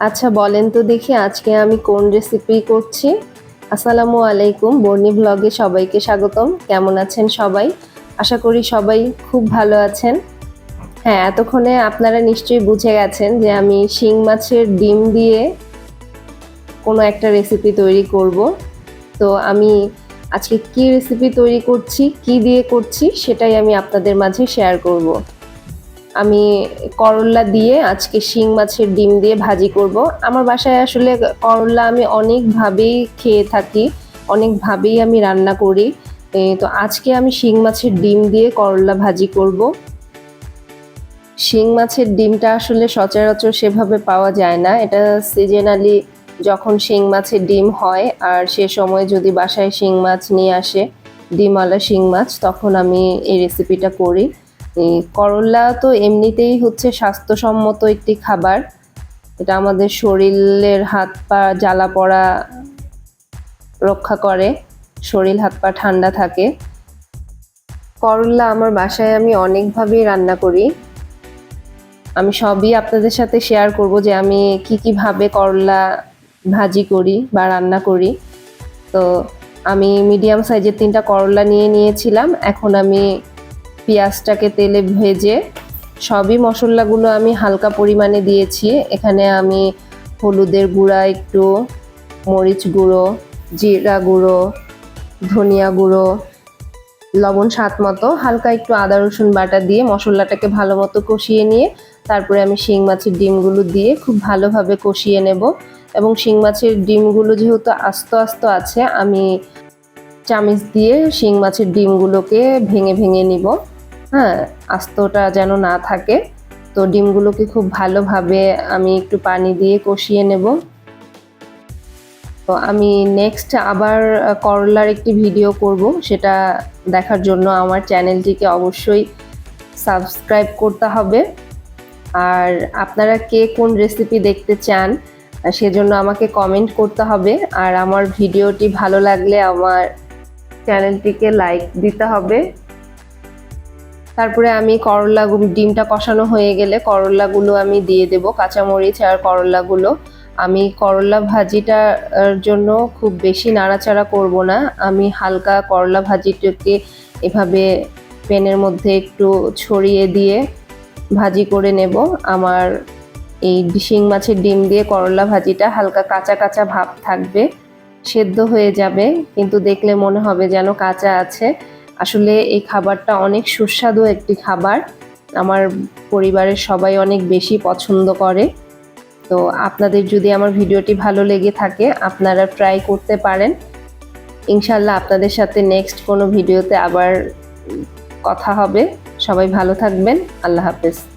আচ্ছা বলেন তো দেখি আজকে আমি কোন রেসিপি করছি। আসসালামু আলাইকুম, বর্ণি ব্লগে সবাইকে স্বাগতম। কেমন আছেন সবাই? আশা করি সবাই খুব ভালো আছেন। হ্যাঁ এতক্ষণে আপনারা নিশ্চয়ই বুঝে গেছেন যে আমি শিং মাছের ডিম দিয়ে কোনো একটা রেসিপি তৈরি করব। তো আমি আজকে কি রেসিপি তৈরি করছি, কি দিয়ে করছি, সেটাই আমি আপনাদের মাঝে শেয়ার করব। আমি করল্লা দিয়ে আজকে শিং মাছের ডিম দিয়ে ভাজি করব। আমার বাসায় আসলে করল্লা আমি অনেকভাবেই খেয়ে থাকি, অনেকভাবেই আমি রান্না করি। তো আজকে আমি শিং মাছের ডিম দিয়ে করল্লা ভাজি করব। শিং মাছের ডিমটা আসলে সচরাচর সেভাবে পাওয়া যায় না। এটা সিজনালি যখন শিং মাছের ডিম হয় আর সে সময় যদি বাসায় শিং মাছ নিয়ে আসে, ডিমওয়ালা শিং মাছ, তখন আমি এই রেসিপিটা করি। এই করল্লা তো এমনিতেই হচ্ছে স্বাস্থ্যসম্মত একটি খাবার। এটা আমাদের শরীরের হাত পা জ্বালা পড়া রক্ষা করে, শরীর হাত পা ঠান্ডা থাকে। করল্লা আমার বাসায় আমি অনেকভাবেই রান্না করি। আমি সবই আপনাদের সাথে শেয়ার করব যে আমি কি কীভাবে করলা ভাজি করি বা রান্না করি। তো আমি মিডিয়াম সাইজের তিনটা করলা নিয়ে নিয়েছিলাম, এখন আমি পেঁয়াজটাকে তেলে ভেজে সবই মশলাগুলো আমি হালকা পরিমাণে দিয়েছি। এখানে আমি হলুদের গুঁড়া, একটু মরিচ গুঁড়ো, জিরা গুঁড়ো, ধনিয়া গুঁড়ো, লবণ স্বাদ মতো, হালকা একটু আদা, রসুন বাটা দিয়ে মশলাটাকে ভালো মতো কষিয়ে নিয়ে তারপরে আমি শিং মাছের ডিমগুলো দিয়ে খুব ভালোভাবে কষিয়ে নেব। এবং শিং মাছের ডিমগুলো যেহেতু আস্ত আস্ত আছে, আমি চামিচ দিয়ে শিং মাছের ডিমগুলোকে ভেঙে ভেঙে নিব। হ্যাঁ আস্তটা যেন না থাকে। তো ডিমগুলোকে খুব ভালোভাবে আমি একটু পানি দিয়ে কষিয়ে নেব। তো আমি নেক্সট আবার করলার একটি ভিডিও করব। সেটা দেখার জন্য আমার চ্যানেলটিকে অবশ্যই সাবস্ক্রাইব করতে হবে। আর আপনারা কে কোন রেসিপি দেখতে চান সেজন্য আমাকে কমেন্ট করতে হবে। আর আমার ভিডিওটি ভালো লাগলে আমার চ্যানেলটিকে লাইক দিতে হবে। তারপরে আমি করলা ডিমটা কষানো হয়ে গেলে করলাগুলো আমি দিয়ে দেব, কাঁচামরিচ আর করলাগুলো। আমি করলা ভাজিটার জন্য খুব বেশি নাড়াচাড়া করব না। আমি হালকা করলা ভাজিটাকে এভাবে প্যানের মধ্যে একটু ছড়িয়ে দিয়ে ভাজি করে নেব। আমার এই শিং মাছের ডিম দিয়ে করলা ভাজিটা হালকা কাঁচা কাঁচা ভাব থাকবে, সেদ্ধ হয়ে যাবে, কিন্তু দেখলে মনে হবে যেন কাঁচা আছে। আসলে এই খাবারটা অনেক সুস্বাদু একটি খাবার। আমার পরিবারের সবাই অনেক বেশি পছন্দ করে। তো আপনাদের যদি আমার ভিডিওটি ভালো লেগে থাকে, আপনারা ট্রাই করতে পারেন। ইনশাল্লাহ আপনাদের সাথে নেক্সট কোনো ভিডিওতে আবার কথা হবে। সবাই ভালো থাকবেন। আল্লাহ হাফেজ।